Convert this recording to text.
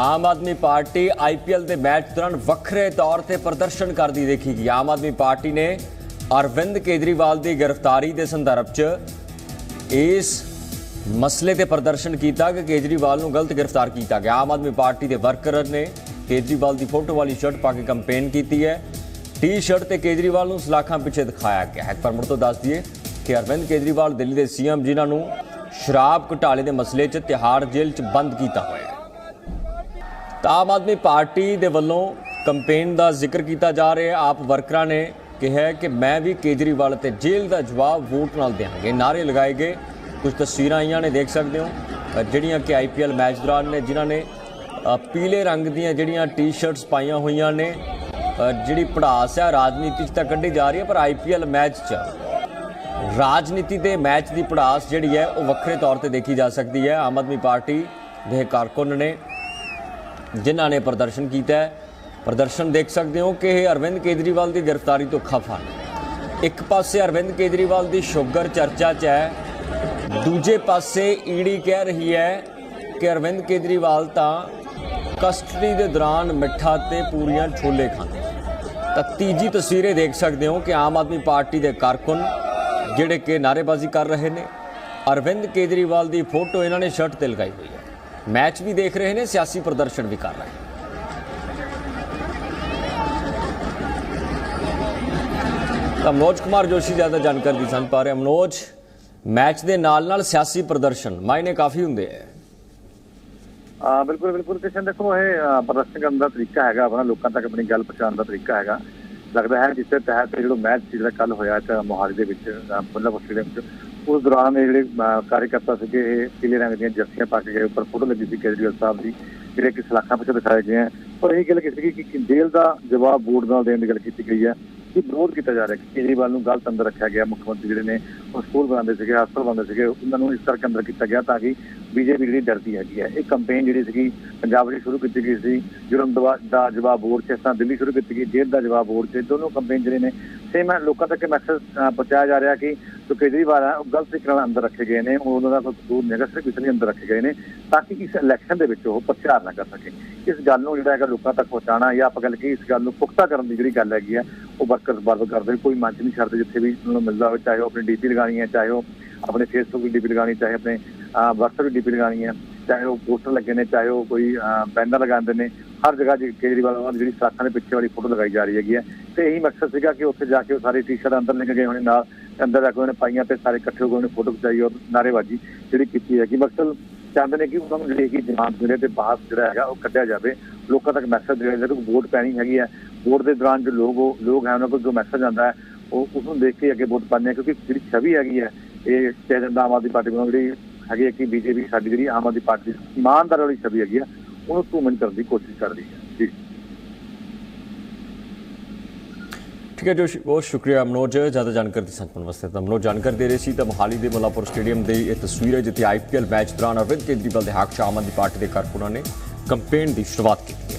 ਆਮ Aadmi Party IPL ਦੇ match ਦੌਰਾਨ ਵੱਖਰੇ ਤੌਰ ਤੇ ਪ੍ਰਦਰਸ਼ਨ ਕਰਦੀ ਦੇਖੀ ਗਈ ਆਮ ਆਦਮੀ ਪਾਰਟੀ ਨੇ ਅਰਵਿੰਦ ਕੇਜਰੀਵਾਲ ਦੀ ਗ੍ਰਿਫਤਾਰੀ ਦੇ ਸੰਦਰਭ 'ਚ ਇਸ ਮਸਲੇ ਤੇ ਪ੍ਰਦਰਸ਼ਨ ਕੀਤਾ ਕਿ ਕੇਜਰੀਵਾਲ ਨੂੰ ਗਲਤ ਗ੍ਰਿਫਤਾਰ ਕੀਤਾ ਗਿਆ। ਆਮ ਆਦਮੀ ਪਾਰਟੀ ਦੇ ਵਰਕਰ ਨੇ ਕੇਜਰੀਵਾਲ ਦੀ ਫੋਟੋ ਵਾਲੀ ਸ਼ਰਟ ਪਾ ਕੇ ਕੰਪੇਨ ਕੀਤੀ ਹੈ। ਟੀ-ਸ਼ਰਟ ਤੇ ਕੇਜਰੀਵਾਲ ਨੂੰ ਸਲਾਖਾਂ ਪਿੱਛੇ ਦਿਖਾਇਆ ਗਿਆ ਹੈ। ਪਰ ਮੁੜ ਤੋਂ ਦੱਸ ਦਈਏ ਕਿ ਅਰਵਿੰਦ ਕੇਜਰੀਵਾਲ ਦਿੱਲੀ ਦੇ ਸੀਐਮ ਜਿਨ੍ਹਾਂ ਨੂੰ ਸ਼ਰਾਬ ਘੁਟਾਲੇ ਦੇ ਮਸਲੇ 'ਚ ਤਿਹਾੜ ਜੇਲ੍ਹ 'ਚ ਬੰਦ ਕੀਤਾ ਹੋਇਆ ਹੈ। ਤਾਂ ਆਮ ਆਦਮੀ ਪਾਰਟੀ ਦੇ ਵੱਲੋਂ ਕੰਪੇਨ ਦਾ ਜ਼ਿਕਰ ਕੀਤਾ ਜਾ ਰਿਹਾ ਆਪ ਵਰਕਰਾਂ ਨੇ ਕਿਹਾ ਕਿ ਮੈਂ ਵੀ ਕੇਜਰੀਵਾਲ ਤੇ ਜੇਲ੍ਹ ਦਾ ਜਵਾਬ ਵੋਟ ਨਾਲ ਦੇਵਾਂਗੇ ਨਾਰੇ ਲਗਾਏ ਗਏ। ਕੁਝ ਤਸਵੀਰਾਂ ਆਈਆਂ ਨੇ, ਦੇਖ ਸਕਦੇ ਹੋ। ਜਿਹੜੀਆਂ ਕਿ ਆਈਪੀਐਲ ਮੈਚ ਦੌਰਾਨ ਨੇ, ਜਿਨ੍ਹਾਂ ਨੇ ਪੀਲੇ ਰੰਗ ਦੀਆਂ ਜਿਹੜੀਆਂ ਟੀ-ਸ਼ਰਟਸ ਪਾਈਆਂ ਹੋਈਆਂ ਨੇ ਜਿਹੜੀ ਪੜਾਸ ਹੈ ਰਾਜਨੀਤੀ 'ਚ ਤਾਂ ਕੱਢੀ ਜਾ ਰਹੀ ਹੈ, ਪਰ ਆਈਪੀਐਲ ਮੈਚ 'ਚ ਰਾਜਨੀਤੀ ਦੇ ਮੈਚ ਦੀ ਪੜਾਸ ਜਿਹੜੀ ਹੈ, ਉਹ ਵੱਖਰੇ ਤੌਰ ਤੇ ਦੇਖੀ ਜਾ ਸਕਦੀ ਹੈ। ਆਮ ਆਦਮੀ ਪਾਰਟੀ ਦੇ ਕਾਰਕੁਨ ਨੇ ਜਿਨ੍ਹਾਂ ਨੇ ਪ੍ਰਦਰਸ਼ਨ ਕੀਤਾ ਹੈ, ਪ੍ਰਦਰਸ਼ਨ ਦੇਖ ਸਕਦੇ ਹੋ ਕਿ ਇਹ ਅਰਵਿੰਦ ਕੇਜਰੀਵਾਲ ਦੀ ਗ੍ਰਿਫਤਾਰੀ ਤੋਂ ਖਫਾ ਨੇ। ਇੱਕ ਪਾਸੇ ਅਰਵਿੰਦ ਕੇਜਰੀਵਾਲ ਦੀ ਸ਼ੂਗਰ ਚਰਚਾ 'ਚ ਹੈ, ਦੂਜੇ ਪਾਸੇ ਈਡੀ ਕਹਿ ਰਹੀ ਹੈ ਕਿ ਅਰਵਿੰਦ ਕੇਜਰੀਵਾਲ ਤਾਂ ਕਸਟਡੀ ਦੇ ਦੌਰਾਨ ਮਿੱਠਾ ਤੇ ਪੂਰੀਆਂ ਛੋਲੇ ਖਾਂਦੇ ਤਾਂ ਤੀਜੀ ਤਸਵੀਰੇ ਦੇਖ ਸਕਦੇ ਹੋ ਕਿ ਆਮ ਆਦਮੀ ਪਾਰਟੀ ਦੇ ਕਾਰਕੁਨ ਜਿਹੜੇ ਕਿ ਨਾਅਰੇਬਾਜ਼ੀ ਕਰ ਰਹੇ ਨੇ। ਅਰਵਿੰਦ ਕੇਜਰੀਵਾਲ ਦੀ ਫੋਟੋ ਇਹਨਾਂ ਨੇ ਸ਼ਰਟ ਤੇ ਲਗਾਈ ਹੋਈ ਮੈਚ ਵੀ ਦੇਖ ਰਹੇ ਨੇ ਸਿਆਸੀ ਪ੍ਰਦਰਸ਼ਨ ਵੀ ਕਰ ਰਹੇ ਨੇ। ਤਾਂ ਮਨੋਜ ਕੁਮਾਰ ਜੋਸ਼ੀ ਜ਼ਿਆਦਾ ਜਾਣਕਾਰੀ ਦੀ ਸੰਨ ਪਾ ਰਹੇ। ਮਨੋਜ ਮੈਚ ਦੇ ਨਾਲ ਨਾਲ ਸਿਆਸੀ ਪ੍ਰਦਰਸ਼ਨ ਮਾਇਨੇ ਕਾਫੀ ਹੁੰਦੇ ਹੈ ਆ ਬਿਲਕੁਲ ਬਿਲਕੁਲ ਕਿਸ਼ਨ ਦੇਖੋ ਇਹ ਪ੍ਰਦਰਸ਼ਨ ਕਰਨ ਦਾ ਤਰੀਕਾ ਹੈਗਾ ਆਪਣਾ ਲੋਕਾਂ ਤੱਕ ਆਪਣੀ ਗੱਲ ਪਹੁੰਚਾਉਣ ਦਾ ਤਰੀਕਾ ਹੈਗਾ। ਲੱਗਦਾ ਹੈ ਜਿਸ ਤਹਿਤ ਜਿਹੜਾ ਮੈਚ ਸੀ ਜਿਹੜਾ ਕੱਲ ਹੋਇਆ ਚ ਮੋਹਾਲੀ ਦੇ ਵਿੱਚ ਅ, ਸਟੇਡੀਅਮ ਚ ਉਸ ਦੌਰਾਨ ਇਹ ਜਿਹੜੇ ਅ, ਕਾਰਜਕਰਤਾ ਸੀਗੇ ਇਹ ਪੀਲੇ ਰੰਗ ਦੀਆਂ ਜਰਸੀਆਂ ਪਾ ਕੇ ਗਏ ਉੱਪਰ ਫੋਟੋ ਲੱਗੀ ਸੀ ਕੇਜਰੀਵਾਲ ਸਾਹਿਬ ਦੀ ਜਿਹੜੇ ਕਿ ਸਲਾਖਾਂ ਪਿੱਛੇ ਦਿਖਾਏ ਗਏ ਹੈ ਪਰ ਇਹ ਗੱਲ ਕੀਤੀ ਗਈ ਕਿ ਜੇਲ੍ਹ ਦਾ ਜਵਾਬ ਬੋਰਡ ਨਾਲ ਦੇਣ ਦੀ ਗੱਲ ਕੀਤੀ ਗਈ ਹੈ ਕਿ ਵਿਰੋਧ ਕੀਤਾ ਜਾ ਰਿਹਾ ਕਿ ਕੇਜਰੀਵਾਲ ਨੂੰ ਗਲਤ ਅੰਦਰ ਰੱਖਿਆ ਗਿਆ। ਮੁੱਖ ਮੰਤਰੀ ਜਿਹੜੇ ਨੇ ਉਹ ਸਕੂਲ ਬਣਾਉਂਦੇ ਸੀਗੇ ਹਸਪਤਾਲ ਬਣਾਉਂਦੇ ਸੀਗੇ ਉਹਨਾਂ ਨੂੰ ਇਸ ਕਰਕੇ ਅੰਦਰ ਕੀਤਾ ਗਿਆ ਤਾਂ ਕਿ ਬੀਜੇਪੀ ਜਿਹੜੀ ਡਰਦੀ ਹੈਗੀ ਹੈ ਇਹ ਕੰਪੇਨ ਜਿਹੜੀ ਸੀਗੀ ਪੰਜਾਬ ਵਿੱਚ ਸ਼ੁਰੂ ਕੀਤੀ ਗਈ ਸੀ। ਜੁਰਮ ਦਵਾ- ਦਾ ਜਵਾਬ ਬੋਰਡ 'ਚ ਇਸ ਤਰ੍ਹਾਂ ਦਿੱਲੀ ਸ਼ੁਰੂ ਕੀਤੀ ਗਈ ਜੇਲ੍ਹ ਦਾ ਜਵਾਬ ਬੋਰਡ 'ਚ ਦੋਨੋਂ ਕੰਪੇਨ ਜਿਹੜੇ ਨੇ ਸੇਮ ਹੈ ਲੋਕਾਂ ਤੱਕ ਮੈਸੇਜ ਪਹੁੰਚਾਇਆ ਜਾ ਰਿਹਾ ਕਿ ਜੋ ਕੇਜਰੀਵਾਲ ਹੈ ਉਹ ਗਲਤ ਤਰੀਕੇ ਨਾਲ ਅੰਦਰ ਰੱਖੇ ਗਏ ਨੇ ਉਹਨਾਂ ਦਾ ਕੋਈ ਕਸੂਰ ਨਹੀਂ ਸਿਰਫ ਇਸ ਲਈ ਅੰਦਰ ਰੱਖੇ ਗਏ ਨੇ, ਤਾਂ ਕਿ ਇਸ ਇਲੈਕਸ਼ਨ ਦੇ ਵਿੱਚ ਉਹ ਪ੍ਰਚਾਰ ਨਾ ਕਰ ਸਕੇ। ਇਸ ਗੱਲ ਨੂੰ ਜਿਹੜਾ ਹੈਗਾ ਲੋਕਾਂ ਤੱਕ ਪਹੁੰਚਾਉਣਾ ਜਾਂ ਆਪਾਂ ਗੱਲ ਕੀ ਇਸ ਗੱਲ ਨੂੰ ਪੁਖਤਾ ਕਰਨ ਦੀ ਜਿਹੜੀ ਗੱਲ ਹੈਗੀ ਹੈ ਉਹ ਵਰਕਰਸ ਬਾਰ ਕਰਦੇ ਕੋਈ ਮੰਚ ਨਹੀਂ ਛੱਡਦੇ ਜਿੱਥੇ ਵੀ ਉਹਨਾਂ ਨੂੰ ਮਿਲਦਾ ਹੋਵੇ, ਚਾਹੇ ਉਹ ਆਪਣੀ ਡੀਪੀ ਲਗਾਣੀ ਹੈ, ਚਾਹੇ ਉਹ ਆਪਣੇ ਫੇਸਬੁੱਕ ਦੀ ਡੀਪੀ ਲਗਾਣੀ ਚਾਹੇ ਆਪਣੇ WhatsApp ਦੀ ਡੀਪੀ ਲਗਾਣੀ ਹੈ, ਚਾਹੇ ਉਹ ਪੋਸਟਰ ਲੱਗੇ ਨੇ, ਚਾਹੇ ਉਹ ਕੋਈ ਬੈਨਰ ਲਗਾਉਂਦੇ ਨੇ ਹਰ ਜਗ੍ਹਾ ਜੀ ਕੇਜਰੀਵਾਲ ਉਹਨਾਂ ਦੀ ਜਿਹੜੀ ਸਾਖਾਂ ਦੇ ਪਿੱਛੇ ਵਾਲੀ ਫੋਟੋ ਲਗਾਈ ਜਾ ਰਹੀ ਹੈਗੀ ਹੈ। ਤੇ ਇਹੀ ਮਕਸਦ ਸੀਗਾ ਕਿ ਉੱਥੇ ਜਾ ਕੇ ਉਹ ਸਾਰੇ ਟੀ-ਸ਼ਰਟ ਅੰਦਰ ਲੈ ਕੇ ਗਏ ਹੋਣੇ ਨਾਲ, ਅੰਦਰ ਜਾ ਕੇ ਉਹਨੇ ਪਾਈਆਂ ਤੇ ਸਾਰੇ ਇਕੱਠੇ ਹੋ ਕੇ ਉਹਨੇ ਫੋਟੋ ਖਿਚਾਈ ਔਰ ਨਾਅਰੇਬਾਜ਼ੀ ਜਿਹੜੀ ਕੀਤੀ ਹੈ ਕਿ ਮਕਸਦ ਚਾਹੁੰਦੇ ਨੇ ਕਿ ਉਹਨਾਂ ਨੂੰ ਜਿਹੜੀ ਕਿ ਜਮਾਨਤ ਮਿਲੇ ਤੇ ਬਾਹਰ ਜਿਹੜਾ ਹੈਗਾ ਉਹ ਕੱਢਿਆ ਜਾਵੇ। ਲੋਕਾਂ ਤੱਕ ਮੈਸੇਜ ਜਿਹੜਾ ਜਦੋਂ ਵੋਟ ਪੈਣੀ ਹੈਗੀ ਹੈ। ਵੋਟ ਦੇ ਦੌਰਾਨ ਜੋ ਲੋਕ ਉਹ- ਲੋਕ ਹੈ ਉਹਨਾਂ ਕੋਲ ਜੋ ਮੈਸੇਜ ਆਉਂਦਾ ਹੈ, ਉਹ ਉਸ ਨੂੰ ਦੇਖ ਕੇ ਅੱਗੇ ਵੋਟ ਪਾਉਂਦੇ ਆ ਕਿਉਂਕਿ ਜਿਹੜੀ ਛਵੀ ਹੈਗੀ ਹੈ, ਇਹ ਕਹਿ ਦਿੰਦਾ ਆਮ ਆਦਮੀ ਪਾਰਟੀ ਵੱਲੋਂ ਜਿਹੜੀ ਹੈਗੀ ਹੈ ਕਿ ਬੀਜੇਪੀ ਸਾਡੀ ਜਿਹੜੀ ਆਮ ਆਦਮੀ ਪਾਰਟੀ ਇਮਾਨਦਾਰ ਵਾਲੀ ਛਵੀ ਹੈਗੀ ਆ ਉਹਨੂੰ ਧੂਮਨ ਕਰਨ ਦੀ ਕੋਸ਼ਿਸ਼ ਕਰਦੀ ਹੈ। ਜੀ। ਠੀਕ ਹੈ ਜੋਸ਼ੀ ਬਹੁਤ ਸ਼ੁਕਰੀਆ ਮਨੋਜ, ਜ਼ਿਆਦਾ ਜਾਣਕਾਰੀ ਦੀ ਸੰਪਨ ਵਾਸਤੇ ਤਾਂ ਮਨੋਜ ਜਾਣਕਾਰੀ ਦੇ ਰਹੇ ਸੀ ਤਾਂ ਮੋਹਾਲੀ ਦੇ ਮੁੱਲਾਪੁਰ ਸਟੇਡੀਅਮ ਦੀ ਇਹ ਤਸਵੀਰ ਹੈ, ਜਿੱਥੇ ਆਈਪੀਐਲ ਮੈਚ ਦੌਰਾਨ ਅਰਵਿੰਦ ਕੇਜਰੀਵਾਲ ਦੇ ਹੱਕ 'ਚ ਆਮ ਆਦਮੀ ਪਾਰਟੀ ਦੇ ਕਾਰਕੁਨਾਂ ਨੇ ਕੰਪੇਨ ਦੀ ਸ਼ੁਰੂਆਤ ਕੀਤੀ।